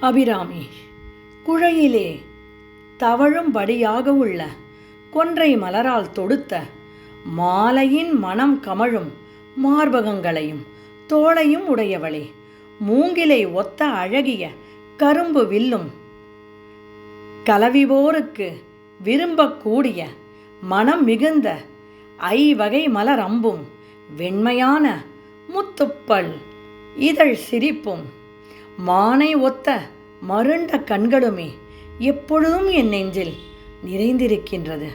அபிராமி குழையிலே தவழும்படியாக உள்ள கொன்றை மலரால் தொடுத்த மாலையின் மனம் கமழும் மார்பகங்களையும் தோளையும் உடையவளே மூங்கிலை ஒத்த அழகிய கரும்பு வில்லும் கலவிவோருக்கு விரும்பக்கூடிய மனம் மிகுந்த ஐவகை மலர் அம்பும் வெண்மையான முத்துப்பல் இதழ் சிரிப்பும் மானை ஒத்த மருண்ட கண்களுமே எப்பொழுதும் என் நெஞ்சில் நிறைந்திருக்கின்றது.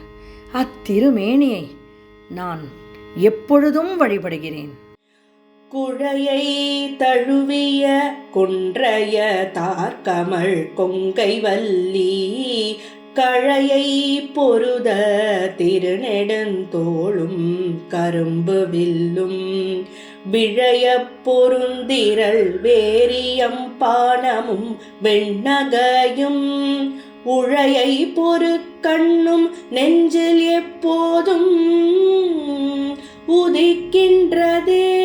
அத்திருமேனியை நான் எப்பொழுதும் வழிபடுகிறேன். குழையை தழுவிய குன்றைய தார்கமள் கொங்கை வல்லி கழையை பொருத திருநெடுந்தோளும் கரும்பு வில்லும் விழைய பொருந்திரள் வேரியம் பானமும் வெண்ணகையும் உழையை பொறு கண்ணும் நெஞ்சில் எப்போதும் உதிக்கின்றதே.